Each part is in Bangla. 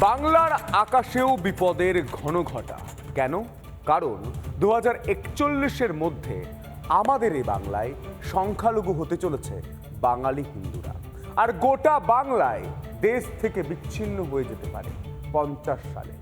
বাংলার আকাশেও বিপদের ঘন ঘটা কেন? কারণ দু হাজার একচল্লিশের মধ্যে আমাদের এই বাংলায় সংখ্যালঘু হতে চলেছে বাঙালি হিন্দুরা। আর গোটা বাংলায় দেশ থেকে বিচ্ছিন্ন হয়ে যেতে পারে পঞ্চাশ সালে।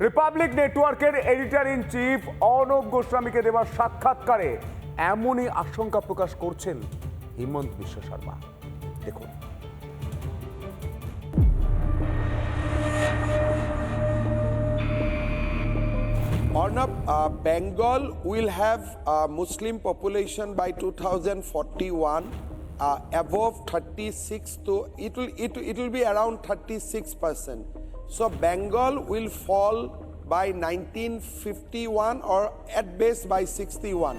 রিপাবলিক নেটওয়ার্কের এডিটর ইন চিফ অর্ণব গোস্বামীকে দেওয়া সাক্ষাৎকারে এমনই আশঙ্কা প্রকাশ করছেন হিমন্ত বিশ্ব শর্মা। দেখুন। Arnab Bengal will have Muslim population by two thousand forty one above thirty six to it it it will be around thirty six percent so Bengal will fall by nineteen fifty one or at best by sixty one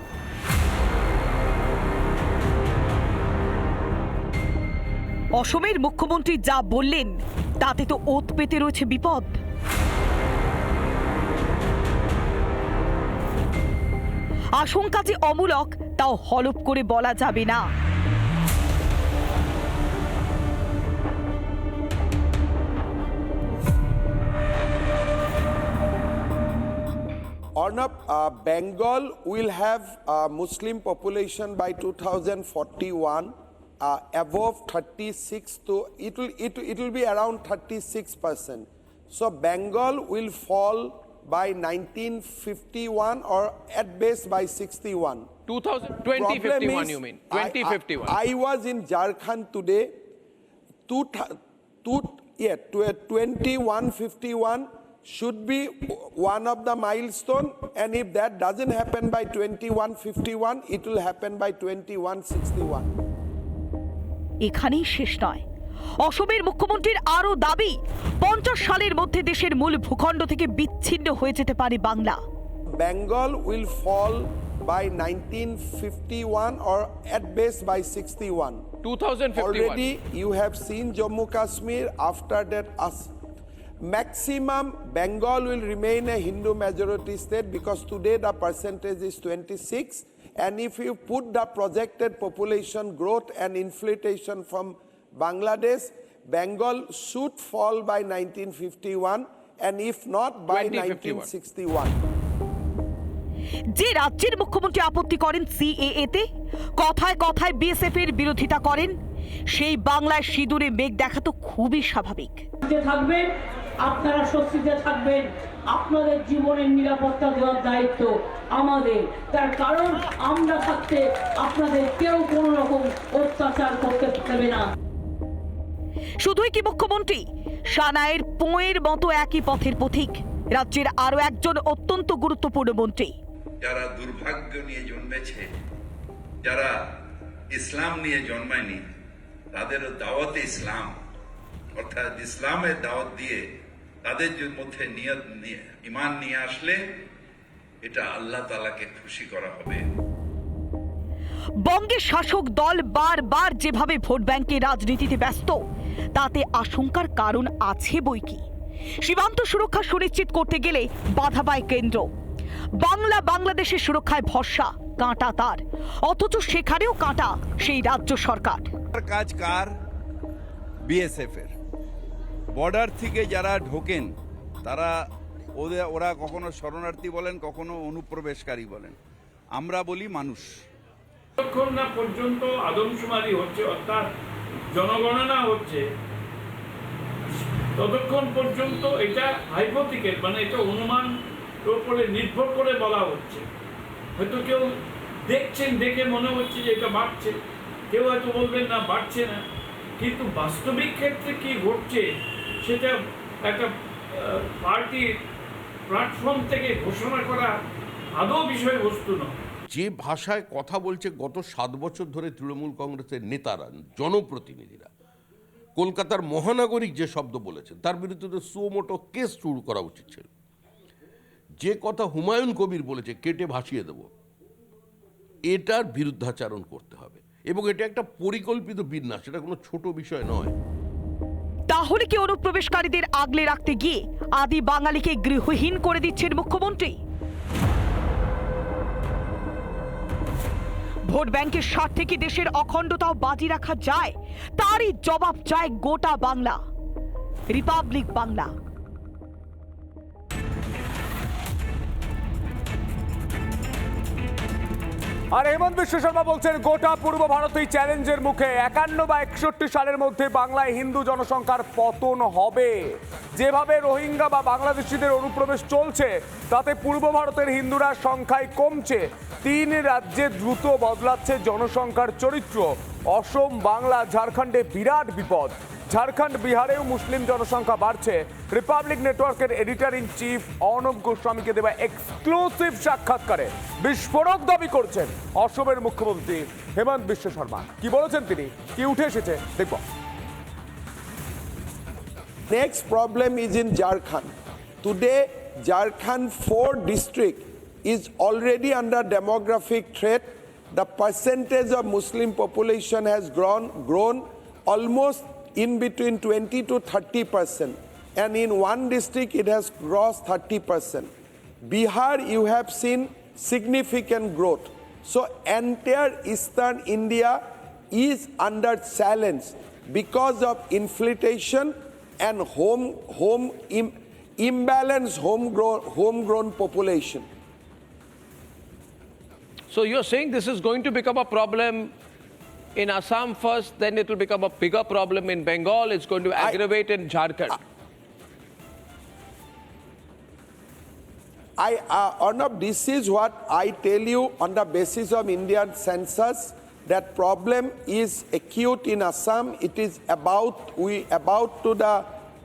অসমের মুখ্যমন্ত্রী যা বললেন, তাতে তো ওত পেতে রয়েছে বিপদ। আশঙ্কা যে অমূলক, তাও হলপ করে বলা যাবে না। Arnab Bengal will have Muslim population by two thousand forty one above thirty six to it will it it will be around thirty six percent so Bengal will fall by 1951 or at best by 61. 2000, Problem 2051 is, you mean I- I- I, was in Jharkhand today. Two, two, yeah, tw- 2151 should be one of the milestone, and if that doesn't happen by 2151, it will happen by 2161. এখানেই শেষ নয় অসমের মুখ্যমন্ত্রীর আরও দাবি পঞ্চাশ সালের মধ্যে দেশের মূল ভূখণ্ড থেকে বিচ্ছিন্ন হয়ে যেতে পারে Bangla. Bengal will fall by nineteen fifty one at best by sixty one two thousand already you have seen Jammu Kashmir after that as maximum Bengal will remain a Hindu majority state because today the percentage is twenty six and if you put the projected population growth and infiltration from Bangladesh Bengal should fall by 1951 and if not by 2051. 1961 যে রাজ্যের মুখ্যমন্ত্রী আপত্তি করেন সিএএ তে কথায় কথায় বিএসএফ এর বিরোধিতা করেন সেই বাংলায় সিঁদুরে মেঘ দেখা তো খুবই স্বাভাবিক। থাকবেন আপনারা স্বস্তিতে থাকবেন আপনাদের জীবনের নিরাপত্তা দেওয়ার দায়িত্ব আমাদের। তার কারণ আমরা থাকতে আপনাদের কেউ কোনো রকম অত্যাচার করতে পারবে না। শুধুই কি মুখ্যমন্ত্রী? সানায়ের পোঁয়ের মতো একই পথের পথিক, রাজ্যের আরও একজন অত্যন্ত গুরুত্বপূর্ণ মন্ত্রী। যারা দুর্ভাগ্য নিয়ে জন্মেছে, যারা ইসলাম নিয়ে জন্মায়নি তাদের দাওয়াতে ইসলাম, অর্থাৎ ইসলামের দাওয়াত দিয়ে তাদের মধ্যে নিয়ত নিয়ে, ইমান নিয়ে আসলে এটা আল্লাহ তালাকে খুশি করা হবে। বঙ্গের শাসক দল বারবার যেভাবে ভোট ব্যাংকের রাজনীতিতে ব্যস্ত, তাতে আশঙ্কার কারণ আছে বই কি? সীমান্ত সুরক্ষা সুনিশ্চিত করতে গেলে বাধা পায় কেন্দ্র। বাংলা বাংলাদেশের সুরক্ষায় ভরসা, কাঁটা তার। অথচ সেখানেও কাঁটা সেই রাজ্য সরকার। কাজ কার? বিএসএফ এর বর্ডার থেকে যারা ঢোকেন, তারা ওদের ওরা কখনো শরণার্থী বলেন, কখনো অনুপ্রবেশকারী বলেন। আমরা বলি মানুষ। যতক্ষণ না পর্যন্ত আদমশুমারি হচ্ছে, অর্থাৎ জনগণনা হচ্ছে, ততক্ষণ পর্যন্ত এটা হাইপোথিকের মানে এটা অনুমান উপরে নির্ভর করে বলা হচ্ছে। হয়তো কেউ দেখছেন, দেখে মনে হচ্ছে যে এটা বাড়ছে। কেউ হয়তো বলবেন, না, বাড়ছে না। কিন্তু বাস্তবিক ক্ষেত্রে কি ঘটছে, সেটা একটা পার্টির প্ল্যাটফর্ম থেকে ঘোষণা করা আদৌ বিষয়বস্তু নয়। যে ভাষায় কথা বলছে গত সাত বছর ধরে তৃণমূল কংগ্রেসের নেতারা, জনপ্রতিনিধিরা, কলকাতার মহানাগরিক যে শব্দ বলেছেন, তার বিরুদ্ধে তো সুমোটো কেস শুরু করা উচিত ছিল। যে কথা হুমায়ুন কবির বলেছে, কেটে ভাসিয়ে দেব, এটার বিরুদ্ধাচারণ করতে হবে। এবং এটা একটা পরিকল্পিত বিন্যাস, এটা কোনো ছোট বিষয় নয়। তাহলে কি অনুপ্রবেশকারীদের আগলে রাখতে গিয়ে আদি বাঙালিকে গৃহহীন করে দিচ্ছেন মুখ্যমন্ত্রী? ভোট ব্যাংকের স্বার্থে কি দেশের অখণ্ডতাও বাজি রাখা যায়? তারই জবাব চায় গোটা বাংলা। রিপাবলিক বাংলা। আর হেমন্ত বিশ্ব শর্মা বলছেন, গোটা পূর্ব ভারতই চ্যালেঞ্জের মুখে। একান্ন বা একষট্টি সালের মধ্যে বাংলায় হিন্দু জনসংখ্যার পতন হবে। যেভাবে রোহিঙ্গা বা বাংলাদেশিদের অনুপ্রবেশ চলছে, তাতে পূর্ব ভারতের হিন্দুরা সংখ্যায় কমছে। তিন রাজ্যে দ্রুত বদলাচ্ছে জনসংখ্যার চরিত্র। অসম, বাংলা, ঝাড়খণ্ডে বিরাট বিপদ। ঝাড়খণ্ড, বিহারেও মুসলিম জনসংখ্যা বাড়ছে। রিপাবলিক নেটওয়ার্কের এডিটর ইন চিফ অর্ণব গোস্বামীকে দেওয়া এক্সক্লুসিভ সাক্ষাৎকারে বিস্ফোরক দাবি করছেন অসমের মুখ্যমন্ত্রী হেমন্ত বিশ্ব শর্মা। কি বলেছেন তিনি? কি উঠে এসেছে? দেখব। Next problem is in Jharkhand today Jharkhand four district is already under demographic threat the percentage of Muslim population has grown grown almost in between 20 to 30 percent. And in one district, it has crossed 30 percent. Bihar, you have seen significant growth. So entire eastern India is under challenge because of inflation and home, home Im, imbalanced homegrown, homegrown population. So you're saying this is going to become a problem in Assam first, then it will become a bigger problem in Bengal, it's going to I- aggravate in Jharkhand. I, uh, Arnab, this is what I tell you on the basis of Indian census. That problem is acute in Assam. It is about we about to the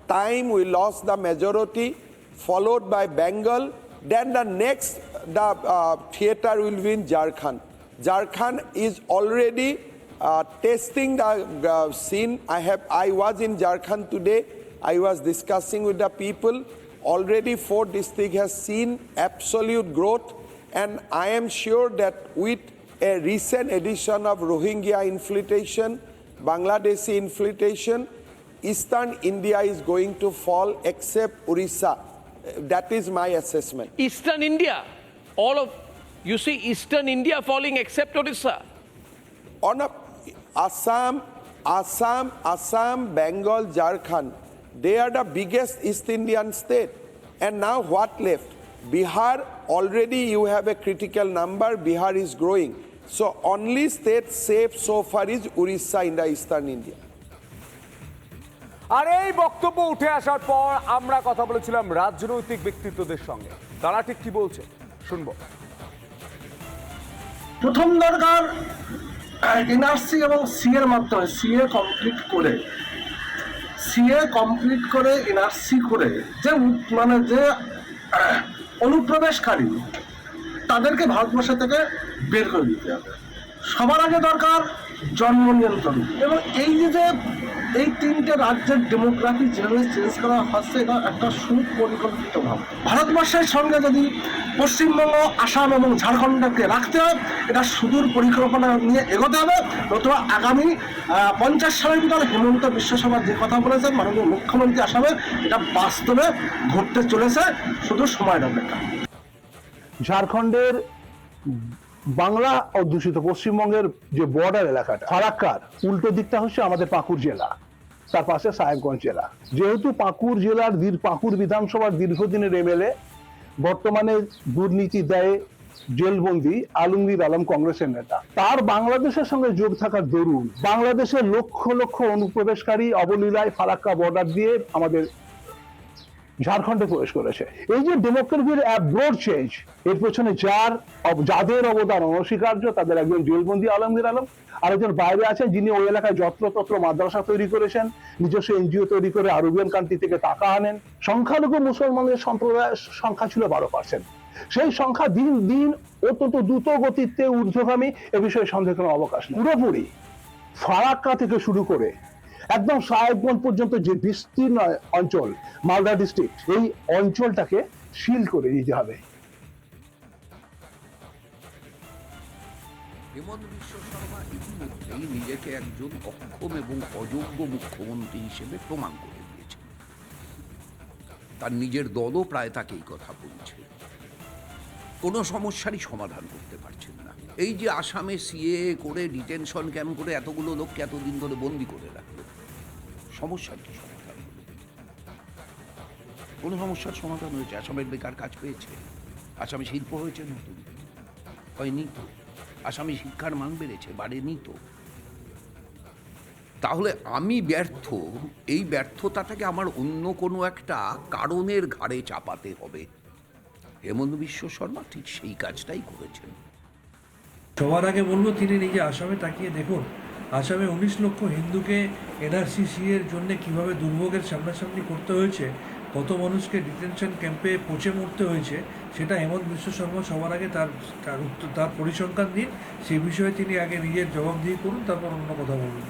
time we lost the majority, followed by Bengal. Then the next the uh, theater will be in Jharkhand. Jharkhand is already uh, testing the uh, scene. I have I was in Jharkhand today. I was discussing with the people. Already four district has seen absolute growth, and I am sure that with a recent addition of Rohingya infiltration, Bangladeshi infiltration, Eastern India is going to fall except Orissa. That is my assessment. Eastern India, all of, you see Eastern India falling except Odisha. on a Assam Assam Assam Bengal Jharkhand. They are the biggest east Indian state and now what left Bihar already you have a critical number Bihar is growing so only state safe so far is Orissa in the eastern India আর এই বক্তব্য উঠে আসার পর আমরা কথা বলেছিলাম রাজনৈতিক ব্যক্তিত্বদের সঙ্গে। তারা ঠিক কি বলছে? শুনব। প্রথম দরকার এনআরসি এবং সিএর মাধ্যমে সিএ কমপ্লিট করে সিএ কমপ্লিট করে, এনআরসি করে যে মানে যে অনুপ্রবেশকারী, তাদেরকে ভারতবর্ষ থেকে বের করে দিতে হবে। সবার আগে দরকার জন্ম নিয়ন্ত্রণ। এবং এই যে যে এই তিনটে রাজ্যের ডেমোগ্রাফি যেভাবে চেঞ্জ করা হচ্ছে, এটা একটা সুপরিকল্পিত ভাব। ভারতবর্ষের সঙ্গে যদি পশ্চিমবঙ্গ, আসাম এবং ঝাড়খণ্ডকে রাখতে হয়, এটা সুদূর পরিকল্পনা নিয়ে এগোতে হবে। নতুবা আগামী পঞ্চাশ সালের ভিতরে হেমন্ত বিশ্ব শর্মা যে কথা বলেছেন, মাননীয় মুখ্যমন্ত্রী আসামে, এটা বাস্তবে ঘটতে চলেছে। শুধু সময়ের অপেক্ষা। ঝাড়খণ্ডের বাংলা অধ্যুষিত পশ্চিমবঙ্গের যে বর্ডার এলাকাটা, ফারাক্কার, উল্টো দিকটা হচ্ছে আমাদের পাকুড় জেলা, তার পাশে সাহেবগঞ্জ জেলা। যেহেতু পাকুড় জেলার পাকুড় বিধানসভার দীর্ঘদিনের এমএলএ বর্তমানে দুর্নীতি দেয় জেলবন্দি আলমগীর আলম কংগ্রেসের নেতা। তার বাংলাদেশের সঙ্গে যোগ থাকার দরুন বাংলাদেশের লক্ষ লক্ষ অনুপ্রবেশকারী অবলীলায় ফারাক্কা বর্ডার দিয়ে আমাদের ঝাড়খণ্ডে প্রবেশ করেছে। এই যে ডেমোক্রেসির ব্রড চেঞ্জ এর পেছনে যার যাদের অবদান, অনস্বীকার্য, তাদের একজন জেলবন্দি আলমগীর আলম, আরেকজন বাইরে আছেন যিনি ওই এলাকায় যত্রতত্র মাদ্রাসা তৈরি করেছেন, নিজস্ব এনজিও তৈরি করে আরবিয়ান কান্ট্রি থেকে টাকা আনেন। সংখ্যালঘু মুসলমানদের সম্প্রদায়ের সংখ্যা ছিল বারো পার্সেন্ট সেই সংখ্যা দিন দিন অত্যন্ত দ্রুত গতিতে ঊর্ধ্বগামী, এ বিষয়ে সন্দেহ কোনো অবকাশ নেই। পুরোপুরি ফারাক্কা থেকে শুরু করে একদম সাহেবগঞ্জ পর্যন্ত যে বিস্তীর্ণ অঞ্চল, মালদা ডিস্ট্রিক্ট এই অঞ্চলটাকে সিল করে দিতে হবে। হেমন্ত বিশ্ব শর্মা ইতিমধ্যেই নিজেকে একজন অক্ষম এবং অযোগ্য মুখ্যমন্ত্রী হিসেবে প্রমাণ করে দিয়েছেন। তার নিজের দলও প্রায় তাকে এই কথা বলছে। কোনো সমস্যারই সমাধান করতে পারছেন না। এই যে আসামে সিএ করে ডিটেনশন ক্যাম্প করে এতগুলো লোককে এতদিন ধরে বন্দি করে রাখল সমস্যার কি কোনো সমস্যার সমাধান হয়েছে? আসামের বেকার কাজ পেয়েছে। আসামে শিল্প হয়েছে নতুন। হয়নি তো? আসামে শিক্ষার মান বেড়েছে, বাড়েনি তো? তাহলে আমি ব্যর্থ, এই ব্যর্থতাটাকে আমার অন্য কোনো একটা কারণের ঘাড়ে চাপাতে হবে। হেমন্ত বিশ্ব শর্মা ঠিক সেই কাজটাই করেছেন। সবার আগে বলব তিনি নিজে আসামে তাকিয়ে দেখুন। আসামে উনিশ লক্ষ হিন্দুকে এনআরসিসি এর জন্য কীভাবে দুর্ভোগের সামনাসামনি করতে হয়েছে, কত মানুষকে ডিটেনশন ক্যাম্পে পচে মরতে হয়েছে, সেটা হেমন্ত বিশ্ব শর্মা সবার আগে তার তার তার পরিসংখ্যান দিন। সেই বিষয়ে তিনি আগে নিজের জবাবদিহি করুন, তারপর অন্য কথা বলুন।